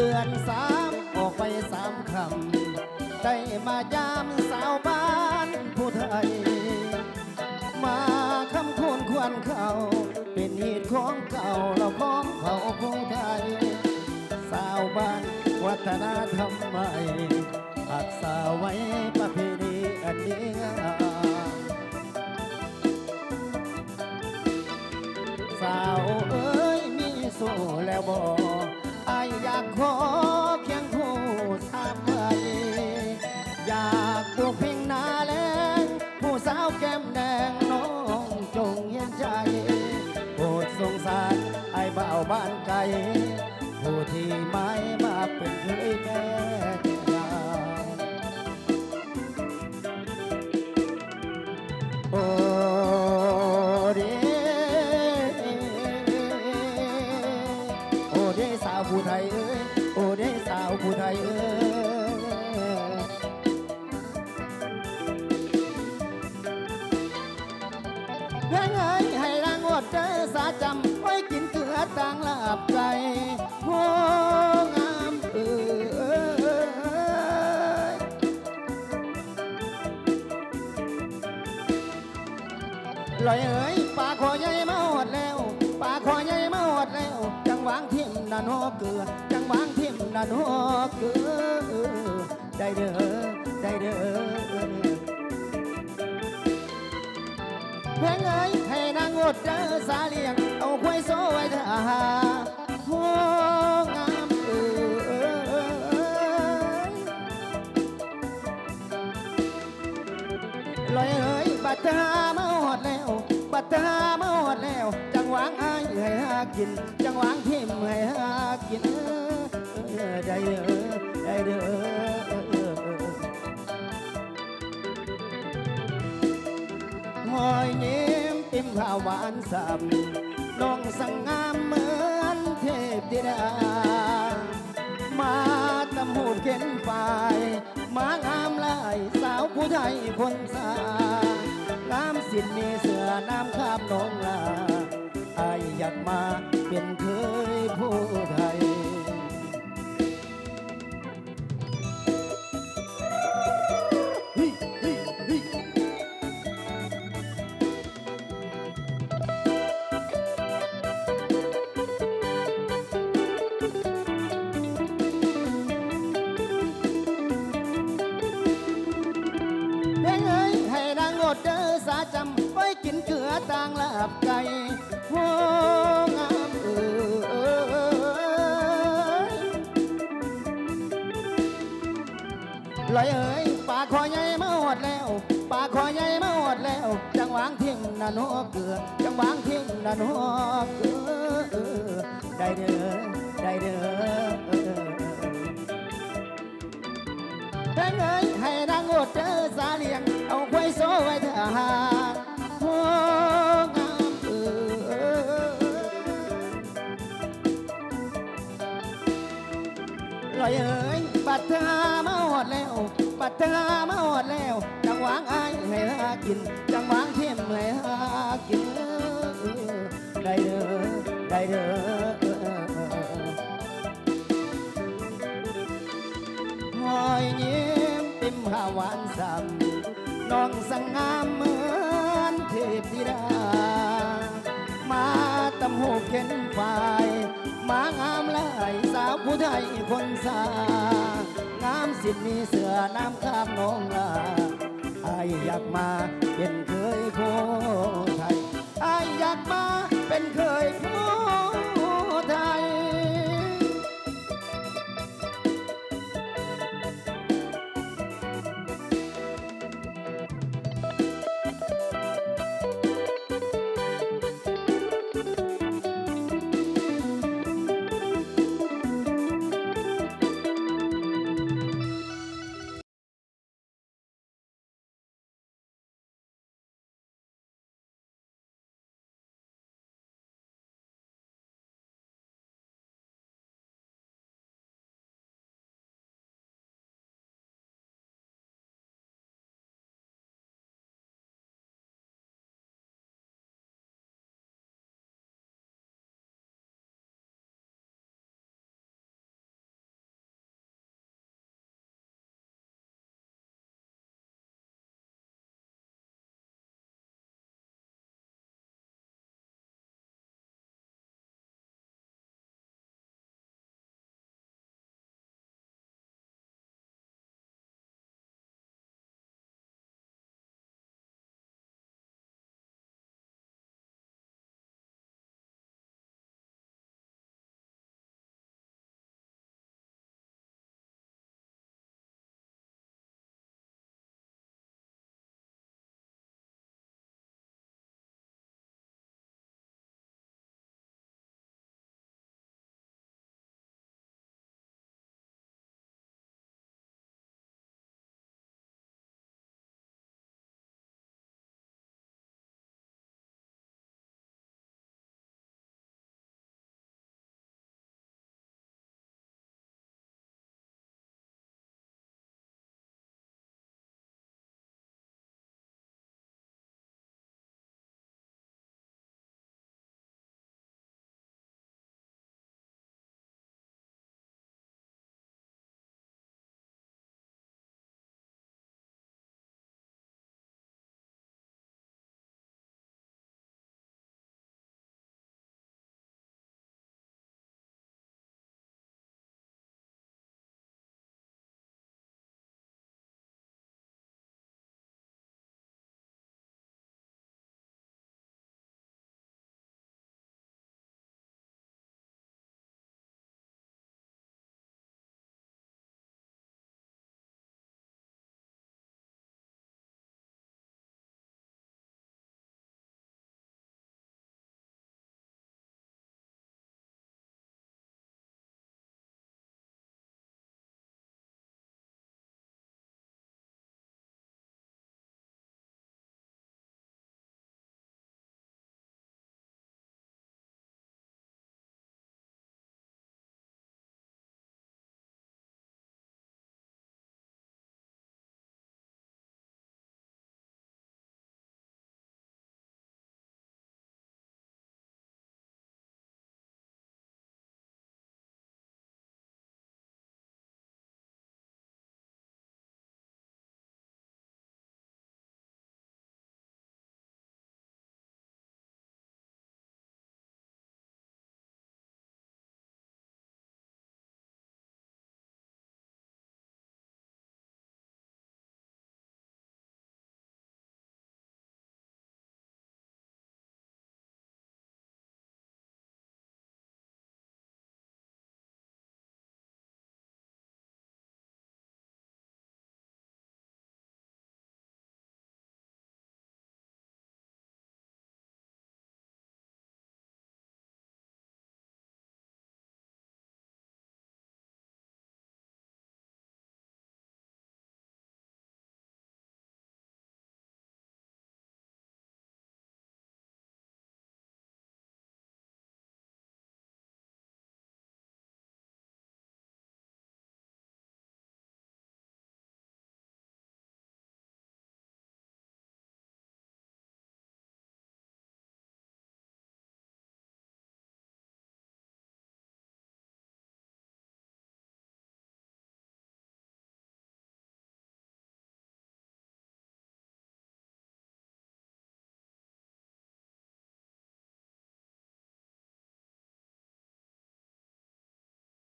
เดือนสามออกไปสามคำ ได้มายามสาวบ้านผู้ไทย มาคำคูณควรเขา เป็นเหตุของเก่าเราของเขาผู้ไทย สาวบ้านวัฒนธรรมใหม่อักษาไว้ประเพณีอันดีงามสาวเอ้ยมีสู้แล้วบอายอยากขอเคียงคู่สามใบอยากปลูกเพิงนาแลงผู้สาวแก้มแดงน้องจงเห็นใจโปรดสงสารไอ้บ่าบ้านไกล เฮ้ยเอ้ยให้รางวดเจอสาจำไว้กินเกลือต่างลาบไก่โอ้งามเอ้ยลอยเอ๋ยปลาคอใหญ่มาหอดแล้วปลาคอใหญ่มาหอดแล้ว จังหวางทิมนันหัวเกลือ จังหวางทิมนันหัวเกลือ ได้เด้อได้เด้อ แพงเอ้ยให้นางอดเจอสาเลียง เอาควายโซไว้ท่าหาโอ้งามเอ้ยลอยเอ้ยบัดเธอมาหอดแล้ว บัดเธอมาหอดแล้ว จังหวางอายให้หากิน จังหวางทิมให้หากิน เออได้เด้อได้เด้อ อยยิ้มติมข้าวหวานสับน้องสังงามเหมือนเทพธิดา มาตำหูเข็นฝ่ายมางามลายสาวผู้ไทยคนสางามสินมีเสือน้ำข้ามน้องลาออยากมาเป็นเคยผู้ไทย สาจำไว้กินเกลือต่างลาบไก่โอ้งามเอ้ยลอยเอ้ยปลาคอใหญ่มาหอดแล้วปลาคอใหญ่มาหอดแล้ว จังหวางทิ่มนันหัวเกลือ จังหวางทิ่มนันหัวเกลือได้เด้อได้เด้อ แพงเอ้ยให้นางอดเจอสาเลียง เอาควายโซ่ไว้เถอะหาโอ้งามเออลอยเอ้ยบัดเธอมาหอดแล้ว บัดเธอมาหอดแล้ว จังหวางอายให้หากิน จังหวางเทียมให้หากินได้เด้อได้เด้อหอ ภาวานซ้ำน้องสง่ามเหมือนเทพธิดา มาตำหูเข็นฝ่ายมางามหลายสาวผู้ไทยคนสางามสิทธิ์มีเสือน้ำข้าบน้องลาไออยากมาเป็นเคยโคไทยไออยากมาเป็นเคยโค